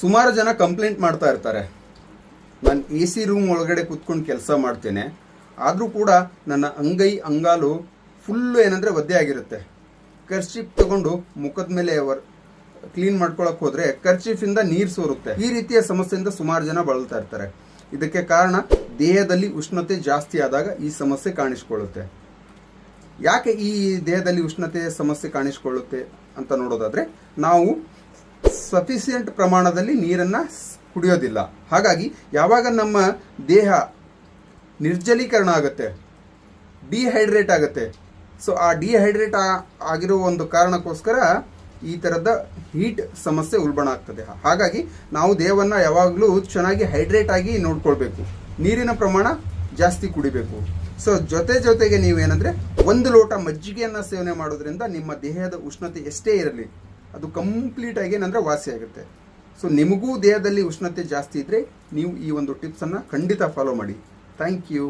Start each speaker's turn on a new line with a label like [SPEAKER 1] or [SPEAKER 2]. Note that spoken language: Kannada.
[SPEAKER 1] ಸುಮಾರು ಜನ ಕಂಪ್ಲೇಂಟ್ ಮಾಡ್ತಾ ಇರ್ತಾರೆ. ನಾನು ಎ ಸಿ ರೂಮ್ ಒಳಗಡೆ ಕುತ್ಕೊಂಡು ಕೆಲಸ ಮಾಡ್ತೇನೆ. ಆದರೂ ಕೂಡ ನನ್ನ ಅಂಗೈ, ಅಂಗಾಲು ಫುಲ್ಲು ಏನಂದರೆ ಒದ್ದೆ ಆಗಿರುತ್ತೆ. ಕರ್ಚಿಪ್ ತಗೊಂಡು ಮುಖದ ಮೇಲೆ ವರ್ ಕ್ಲೀನ್ ಮಾಡ್ಕೊಳಕ್ ಹೋದರೆ ಕರ್ಚಿಫಿಂದ ನೀರು ಸೋರುತ್ತೆ. ಈ ರೀತಿಯ ಸಮಸ್ಯೆಯಿಂದ ಸುಮಾರು ಜನ ಬಳಲ್ತಾ ಇರ್ತಾರೆ. ಇದಕ್ಕೆ ಕಾರಣ ದೇಹದಲ್ಲಿ ಉಷ್ಣತೆ ಜಾಸ್ತಿ ಆದಾಗ ಈ ಸಮಸ್ಯೆ ಕಾಣಿಸ್ಕೊಳ್ಳುತ್ತೆ. ಯಾಕೆ ಈ ದೇಹದಲ್ಲಿ ಉಷ್ಣತೆ ಸಮಸ್ಯೆ ಕಾಣಿಸ್ಕೊಳ್ಳುತ್ತೆ ಅಂತ ನೋಡೋದಾದ್ರೆ, ನಾವು ಸಫಿಸಿಯೆಂಟ್ ಪ್ರಮಾಣದಲ್ಲಿ ನೀರನ್ನು ಕುಡಿಯೋದಿಲ್ಲ. ಹಾಗಾಗಿ ಯಾವಾಗ ನಮ್ಮ ದೇಹ ನಿರ್ಜಲೀಕರಣ ಆಗುತ್ತೆ ಡಿಹೈಡ್ರೇಟ್ ಆಗುತ್ತೆ ಸೊ ಆ ಡಿಹೈಡ್ರೇಟ್ ಆಗಿರೋ ಒಂದು ಕಾರಣಕ್ಕೋಸ್ಕರ ಈ ಥರದ ಹೀಟ್ ಸಮಸ್ಯೆ ಉಲ್ಬಣ ಆಗ್ತದೆ. ಹಾಗಾಗಿ ನಾವು ದೇಹವನ್ನು ಯಾವಾಗಲೂ ಚೆನ್ನಾಗಿ ಹೈಡ್ರೇಟ್ ಆಗಿ ನೋಡ್ಕೊಳ್ಬೇಕು. ನೀರಿನ ಪ್ರಮಾಣ ಜಾಸ್ತಿ ಕುಡಿಬೇಕು. ಸೊ ಜೊತೆ ಜೊತೆಗೆ ನೀವೇನಂದ್ರೆ ಒಂದು ಲೋಟ ಮಜ್ಜಿಗೆಯನ್ನು ಸೇವನೆ ಮಾಡೋದ್ರಿಂದ ನಿಮ್ಮ ದೇಹದ ಉಷ್ಣತೆ ಎಷ್ಟೇ ಇರಲಿ ಅದು ಕಂಪ್ಲೀಟ್ ಆಗಿ ಏನಂದ್ರೆ ವಾಸಿ ಆಗುತ್ತೆ. ಸೊ ನಿಮಗೂ ದೇಹದಲ್ಲಿ ಉಷ್ಣತೆ ಜಾಸ್ತಿ ಇದ್ರೆ ನೀವು ಈ ಒಂದು ಟಿಪ್ಸನ್ನು ಖಂಡಿತ ಫಾಲೋ ಮಾಡಿ. Thank you